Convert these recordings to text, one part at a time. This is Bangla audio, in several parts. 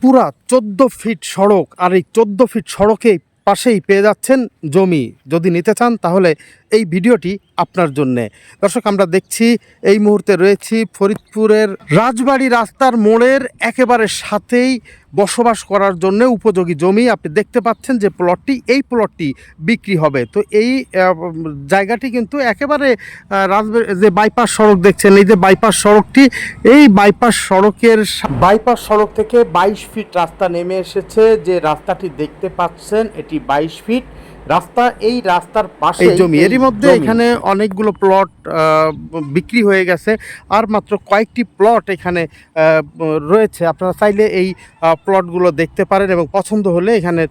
পুরা চোদ্দ ফিট সড়ক আর এই চোদ্দ ফিট সড়কে পাশেই পেয়ে যাচ্ছেন জমি। যদি নিতে চান তাহলে এই ভিডিওটি আপনার জন্যে। দর্শক, আমরা দেখছি এই মুহূর্তে রয়েছি ফরিদপুরের রাজবাড়ি রাস্তার মোড়ের একেবারে সাথেই বসবাস করার জন্য উপযোগী জমি। আপনি দেখতে পাচ্ছেন যে প্লটটি এই প্লটটি বিক্রি হবে। তো এই জায়গাটি কিন্তু একেবারে যে বাইপাস সড়ক দেখছেন, এই যে বাইপাস সড়কটি, এই বাইপাস সড়কের বাইপাস সড়ক থেকে বাইশ ফিট রাস্তা নেমে এসেছে। যে রাস্তাটি দেখতে পাচ্ছেন, এটি বাইশ ফিট রাস্তা এই রাস্তার পাশে জমি। এরই মধ্যে এখানে অনেকগুলো প্লট বিক্রি হয়ে গেছে। আর মাত্র কয়েকটি প্লট এখানে রয়েছে। আপনারা চাইলে এই প্লটগুলো দেখতে পারেন এবং পছন্দ হলে এখানে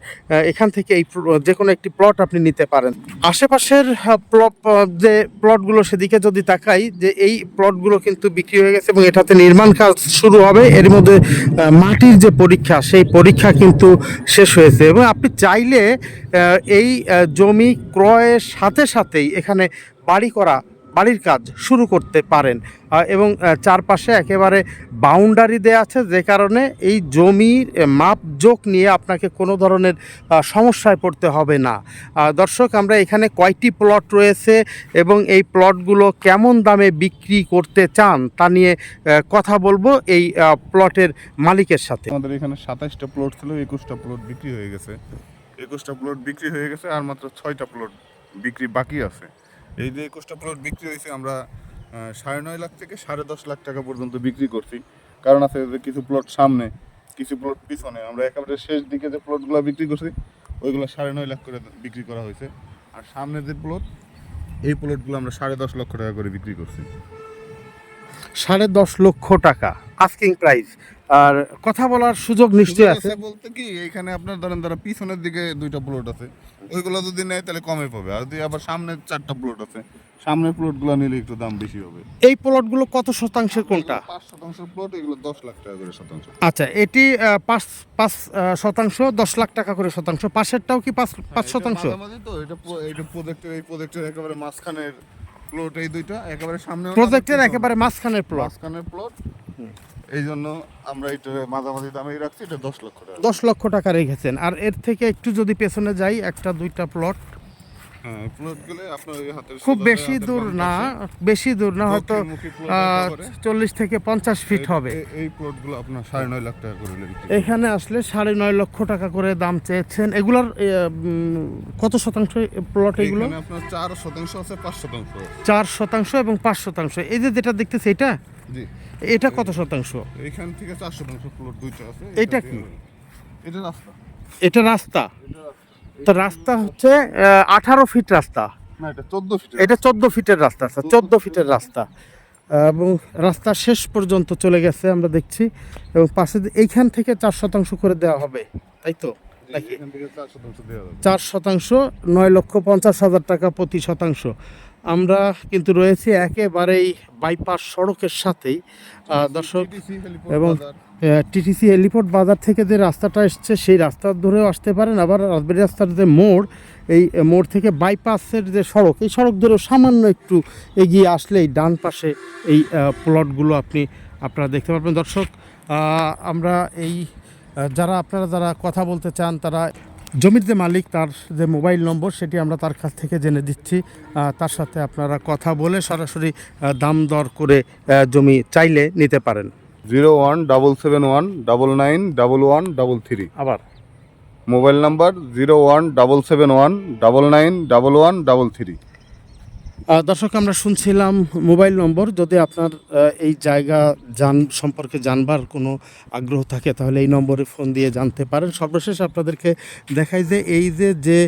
এখান থেকে এই যে কোনো একটি প্লট আপনি নিতে পারেন। আশেপাশের প্লট যে প্লটগুলো সেদিকে যদি তাকাই যে এই প্লটগুলো কিন্তু বিক্রি হয়ে গেছে এবং এটাতে নির্মাণ কাজ শুরু হবে। এর মধ্যে মাটির যে পরীক্ষা সেই পরীক্ষা কিন্তু শেষ হয়েছে। এবং আপনি চাইলে এই জমি ক্রয়ের সাথে সাথেই এখানে বাড়ি করা, বাড়ির কাজ শুরু করতে পারেন। এবং চারপাশে একেবারে বাউন্ডারি দেওয়া আছে যে কারণে এই জমির মাপজোক নিয়ে আপনাকে কোনো ধরনের সমস্যায় পড়তে হবে না। দর্শক, আমরা এখানে কয়টি প্লট রয়েছে এবং এই প্লটগুলো কেমন দামে বিক্রি করতে চান তা নিয়ে কথা বলব এই প্লটের মালিকের সাথে। আমাদের এখানে সাতাইশটা প্লট ছিল, একুশটা প্লট বিক্রি হয়ে গেছে। একুশটা প্লট বিক্রি হয়ে গেছে আর মাত্র ছয়টা প্লট বিক্রি বাকি আছে। এই যে একুশটা প্লট বিক্রি হয়েছে, আমরা সাড়ে নয় লাখ থেকে সাড়ে দশ লাখ টাকা পর্যন্ত বিক্রি করছি। কারণ আছে যে কিছু প্লট সামনে, কিছু প্লট পিছনে। আমরা একেবারে শেষ দিকে যে প্লটগুলো বিক্রি করছি, ওইগুলো সাড়ে নয় লাখ করে বিক্রি করা হয়েছে। আর সামনে যে প্লট এই প্লটগুলো আমরা সাড়ে দশ লক্ষ টাকা করে বিক্রি করছি। সাড়ে দশ লক্ষ টাকা আস্কিং প্রাইস আর কথা বলার সুযোগ নিশ্চয়ই আছে বলতে কি এখানে আপনার ধরেন ধরো পিছনের দিকে দুইটা প্লট আছে। ওইগুলো যদি নেয় তাহলে কমে পাবে। আর যদি আবার সামনে চারটা প্লট আছে সামনের প্লটগুলো নিলে একটু দাম বেশি হবে। এই প্লটগুলো কত শতাংশের কোনটা? পাঁচ শতাংশ প্লট এগুলো দশ লাখ টাকা করে শতাংশ। আচ্ছা এটি পাঁচ পাঁচ শতাংশ দশ লাখ টাকা করে শতাংশ। পাশেরটাও কি পাঁচ পাঁচ শতাংশ? তো এটা এটা প্রজেক্টের এই প্রজেক্টের একেবারে মাঝখানের প্লট এই দুইটা একেবারে সামনে প্রজেক্টের একেবারে মাঝখানের প্লট মাঝখানের প্লট এই জন্য আমরা এটা মাঝামাঝি দামেই রাখছি এটা দশ লক্ষ টাকা। দশ লক্ষ টাকা রেখেছেন। আর এর থেকে একটু যদি পেছনে যাই একটা দুইটা প্লট হ্যাঁ প্লট খুব বেশি দূর না বেশি দূর না হয়তো চল্লিশ থেকে পঞ্চাশ ফিট হবে। এই- প্লটগুলো আপনার সাড়ে নয় লাখ টাকা করে এখানে আসলে সাড়ে নয় লক্ষ টাকা করে দাম চেয়েছেন। এগুলার কত শতাংশ প্লট এগুলো? আপনার চার শতাংশ আছে পাঁচ শতাংশ চার শতাংশ এবং পাঁচ শতাংশ। এই যে যেটা দেখতেছি এটা জি। এটা কত শতাংশ? এইখান থেকে চার শতাংশ প্লট দুইটা আছে। এটা কি? এটা রাস্তা। এটা রাস্তা? তো রাস্তা হচ্ছে আঠারো ফিট রাস্তা। না এটা চোদ্দ ফিট এটা চোদ্দ ফিটের রাস্তা আছে চোদ্দ ফিটের রাস্তা। এবং রাস্তা শেষ পর্যন্ত চলে গেছে আমরা দেখছি। এবং পাশে এইখান থেকে চার শতাংশ করে দেওয়া হবে তাই তো? এখান চার শতাংশ নয় লক্ষ পঞ্চাশ হাজার টাকা প্রতি শতাংশ। আমরা কিন্তু রয়েছি একেবারেই বাইপাস সড়কের সাথেই দর্শক এবং টিটিসি এলিপোর্ট বাজার থেকে যে রাস্তাটা এসছে সেই রাস্তা ধরেও আসতে পারেন। আবার রাজবাড়ি রাস্তার যে মোড় এই মোড় থেকে বাইপাসের যে সড়ক এই সড়ক ধরেও সামান্য একটু এগিয়ে আসলেই ডান পাশে এই প্লটগুলো আপনি আপনারা দেখতে পারবেন। দর্শক আমরা এই যারা আপনারা যারা কথা বলতে চান তারা জমির যে মালিক তার যে মোবাইল নম্বর সেটি আমরা তার কাছ থেকে জেনে দিচ্ছি। তার সাথে আপনারা কথা বলে সরাসরি দাম দর করে জমি চাইলে নিতে পারেন। Zero one double seven one double nine double one double three. আবার। Mobile number zero one double seven one double nine double one double three. দর্শক, আমরা শুনছিলাম মোবাইল নম্বর। যদি আপনার এই জায়গা জান সম্পর্কে জানবার কোনো আগ্রহ থাকে, তাহলে এই নম্বরে ফোন দিয়ে জানতে পারেন। সর্বশেষ আপনাদেরকে দেখাই যে, এই যে যে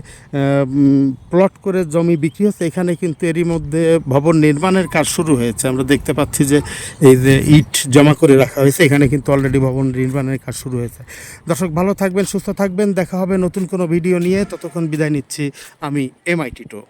প্লট করে জমি বিক্রি হচ্ছে, এখানে কিন্তু এরই মধ্যে ভবন নির্মাণের কাজ শুরু হয়েছে। আমরা দেখতে পাচ্ছি যে, এই যে ইট জমা করে রাখা হয়েছে, এখানে কিন্তু অলরেডি ভবন নির্মাণের কাজ শুরু হয়েছে। দর্শক, ভালো থাকবেন, সুস্থ থাকবেন। দেখা হবে নতুন কোনো ভিডিও নিয়ে। ততক্ষণ বিদায় নিচ্ছি আমি এমআই টিটো